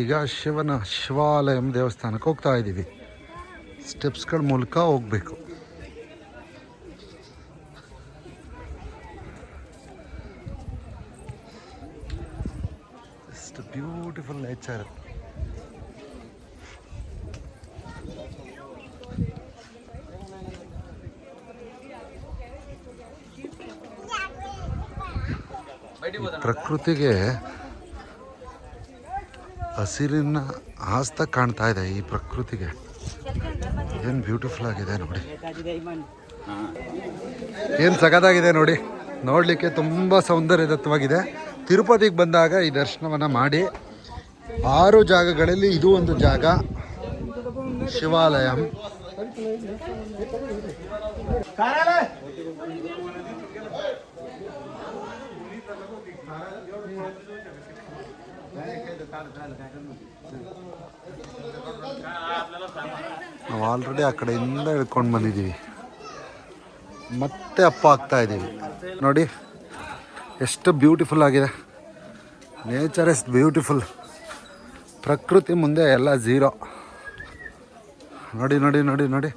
ಈಗ ಶಿವನ ಶಿವಾಲಯಂ ದೇವಸ್ಥಾನಕ್ಕೆ ಹೋಗ್ತಾ ಇದ್ದೀವಿ. ಸ್ಟೆಪ್ಸ್ಗಳ ಮೂಲಕ ಹೋಗಬೇಕು. ಎಷ್ಟು ಬ್ಯೂಟಿಫುಲ್ ನೇಚರ್ ಪ್ರಕೃತಿಗೆ ಹಸಿರಿನ ಆಸ್ತ ಕಾಣ್ತಾ ಇದೆ ಈ ಪ್ರಕೃತಿಗೆ. ಏನು ಬ್ಯೂಟಿಫುಲ್ ಆಗಿದೆ ನೋಡಿ. ಏನು ಸಗದಾಗಿದೆ ನೋಡಿ. ನೋಡಲಿಕ್ಕೆ ತುಂಬ ಸೌಂದರ್ಯದತ್ವವಾಗಿದೆ ತಿರುಪತಿಗೆ ಬಂದಾಗ ಈ ದರ್ಶನವನ್ನು ಮಾಡಿ. ಆರು ಜಾಗಗಳಲ್ಲಿ ಇದು ಒಂದು ಜಾಗ. ಶಿವಾಲಯ. ನಾವು ಆಲ್ರೆಡಿ ಆ ಕಡೆಯಿಂದ ಇಳ್ಕೊಂಡು ಬಂದಿದ್ದೀವಿ ಮತ್ತೆ ಅಪ್ಪ ಆಗ್ತಾ ಇದ್ದೀವಿ. ನೋಡಿ ಎಷ್ಟು ಬ್ಯೂಟಿಫುಲ್ ಆಗಿದೆ. ನೇಚರ್ ಇಸ್ ಬ್ಯೂಟಿಫುಲ್ ಪ್ರಕೃತಿ ಮುಂದೆ ಎಲ್ಲ ಝೀರೋ ನೋಡಿ ನೋಡಿ ನೋಡಿ ನೋಡಿ.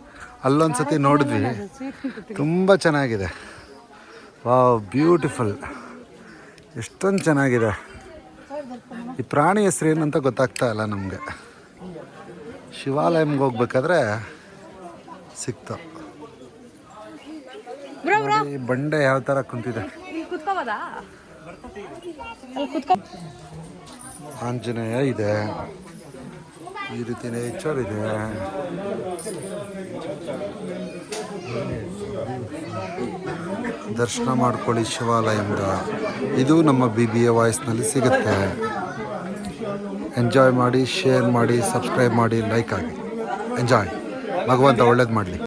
ಅಲ್ಲೊಂದು ಸತಿ ನೋಡಿದ್ವಿ. ತುಂಬ ಚೆನ್ನಾಗಿದೆ. ವಾ ಬ್ಯೂಟಿಫುಲ್ ಎಷ್ಟೊಂದು ಚೆನ್ನಾಗಿದೆ. ಈ ಪ್ರಾಣಿ ಹೆಸರು ಏನಂತ ಗೊತ್ತಾಗ್ತಾ ಇಲ್ಲ ನಮಗೆ. ಶಿವಾಲಯಂಗೆ ಹೋಗ್ಬೇಕಾದ್ರೆ ಸಿಕ್ತು. ಈ ಬಂಡೆ ಯಾವ ಥರ ಕುಂತಿದೆ. ಆಂಜನೇಯ ಇದೆ. ಈ ರೀತಿ ನೇಚರ್ ಇದೆ. ದರ್ಶನ ಮಾಡ್ಕೊಳ್ಳಿ ಶಿವಾಲಯದ. ಇದು ನಮ್ಮ ಬಿ ಬಿ ಎ ವಾಯ್ಸ್ನಲ್ಲಿ ಸಿಗುತ್ತೆ. ಎಂಜಾಯ್ ಮಾಡಿ ಶೇರ್ ಮಾಡಿ ಸಬ್ಸ್ಕ್ರೈಬ್ ಮಾಡಿ ಲೈಕ್ ಆಗಿ. ಎಂಜಾಯ್ ಭಗವಂತ ಒಳ್ಳೇದು ಮಾಡಲಿ.